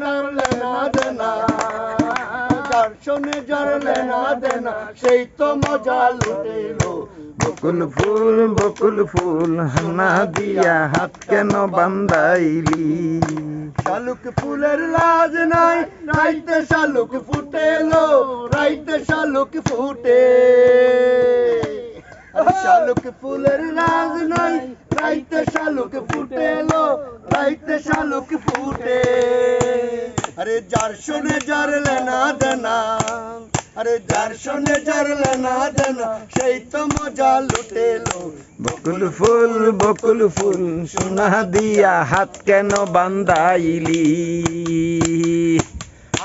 নাড়লে না দেনা যার শোনে জড়লে না দেনা সেই তো মজা লুটেলো। বকুল ফুল বকুল ফুল হানা দিয়া হাত কেন বান্দাইলি শালুক ফুলের লাজ নাই রাইতে শালুক ফুটেলো রাইতে শালুক ফুটে। আরে শালুক ফুলের লাজ নাই রাইতে শালুক ফুটেলো রাইতে শালুক ফুটে। আরে যার শোনে জরলে না দেনা, আরে যার শোনে জরলে না দেনা, সেই তো মজা লুটেলো। বকুল ফুল বকুল ফুল, সোনা দিয়া হাত কেন বান্দাইলি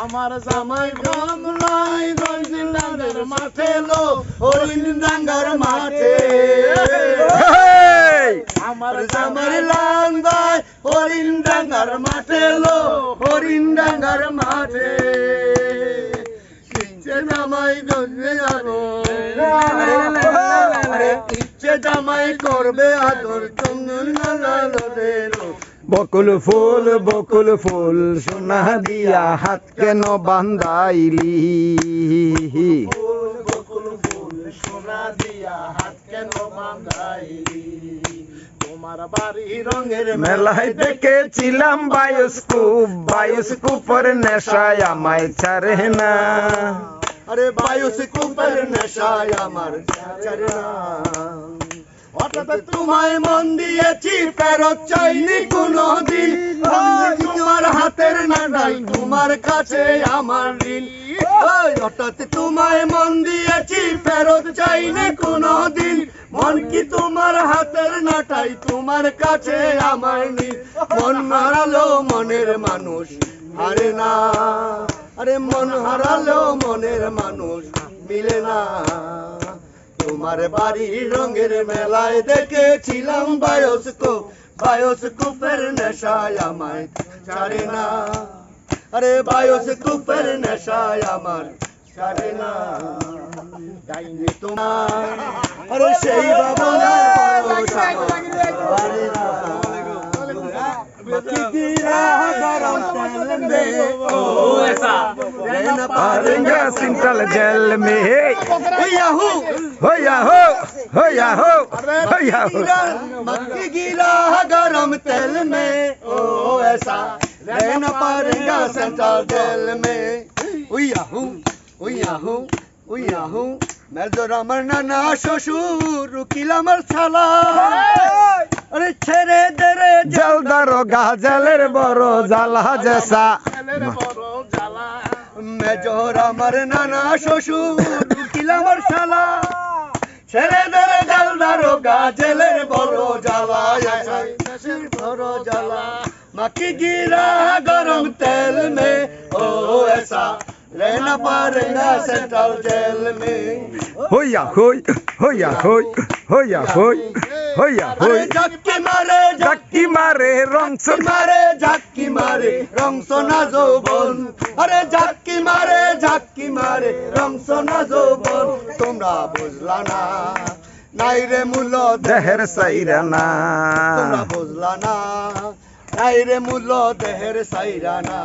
আমার জামাই গামলাই গঞ্জিলাদের মাঠে লো হরিণ ডাঙ্গার মাঠে! আমার জামাই লান্দাই হরিণ ডাঙ্গার মাঠে লো হরিণ ডাঙ্গার মাঠে। ইচ্ছে জামাই গঞ্জে যাব ইচ্ছে জামাই করবে আদর চন্দন লালো বকুল ফুল বকুল ফুল সোনা দিয়া হাত কেন বান্দাইলি ফুল বকুল ফুল সোনা দিয়া হাত কেন বাঁধাইলি তোমার বাড়ি রঙের মেলায় দেখেছিলাম বায়োস্কোপ বায়োস্কোপের নেশায় আমায় ছাড়ে না। আরে নেশায় আমার চারে না। তোমায় মন দিয়েছি ফেরত চাইনি তোমার হাতের তোমার কাছে আমার ঋণ। হঠাৎ তোমায় মন দিয়েছি ফেরত চাইনি কোনো দিন মন কি তোমার হাতের নাটাই তোমার কাছে আমার নীল মন হারালো মনের মানুষ আরে না। আরে মন হারালো মনের মানুষ, মিলে না। তোমার বাড়ির রঙের মেলায় দেখেছিলাম বায়োস্কোপ, বায়োস্কোপের নেশায় আমায় ছাড়ে না। আরে বায়োস্কোপের নেশায় আমার ছাড়ে না। তোমার আরে সেই ভাবনার पारेंगे सिंटल जेल में याहू हो या हो हो हो हो या हो मक्की गीला गरम तेल में ओ ऐसा रहना पड़ेगा सेंट्रल जेल में उयाहू उयाहू उयाहू মেজর আমার নানা শ্বশুর উকিল আমার ছালা। আরে ছেড়ে দে রে জলদার গাজলের বড় জ্বালা জেসা। মেজর আমার নানা শ্বশুর উকিল আমার শালা ছেড়ে দে রে জালদার গাজেলের বড় জ্বালা। বড় জ্বালা। মাকি গিরা গরম তেল মে ও ऐसा रहना पड़ेगा सेंट्रल जेल में हो या होय हो या होय हो या होय हो या अरे होय झक्की मारे জাক্কি মারে রং ঝাক্কি মারে ঝাক্কি মারে রং সোনা যৌবন আরে ঝাক্কি মারে ঝাক্কি মারে রং সোনা যৌবন তোমরা বুঝলা না নাই রে মূল্য দেহের সাইরা না তোমরা বুঝলা না নাই রে মূল্য দেহের সাইরা না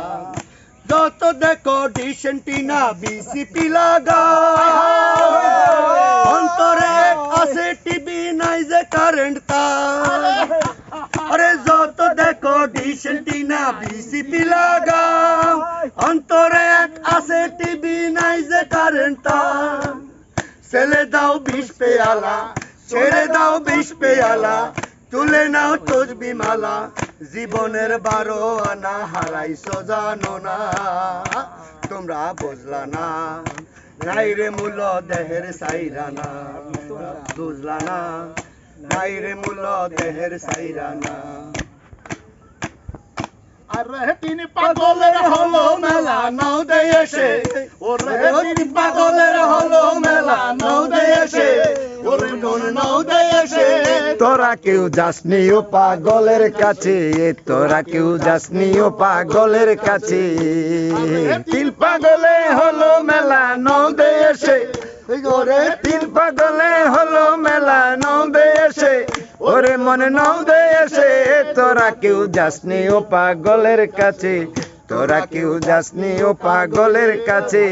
যত দেখো ডিসেন্টিনা বিসিপি লাগা অন্তরে আছে টিভি নাই যে কারেন্ট তার। আরে যত দেখো ডিসেন্টিনা বিসিপি লাগা অন্তরে আছে টিভি নাই যে কারেন্ট তার। ছেলে দাও বিষ পেয়ালা ছেড়ে দাও বিষ পেয়ালা তুলে নাও তসবি মালা জীবনের বারো আনা হারাইছো, জানো না। তোমরা বুঝলা না। নাই রে মূল্য দেহের সাইরা না। তোমরা বুঝলা না। নাই রে মূল্য দেহের সাইরা না। আরে তিন পাগলের হলো মেলা, নাও দে এসে। ওরে তিন পাগলের হলো মেলা, নাও তোরা কেউ যাসনি ও পাগলের কাছে তোরা কেউ যাসনি ও পাগলের কাছে। তিল পাগলে হলো মেলা নদে এসে, ওরে তিল পাগলে হলো মেলা নদে এসে, ওরে মনে নদে এসে তোরা কেউ যাসনি ও পাগলের কাছে, তোরা কেউ যাসনি ও পাগলের কাছে।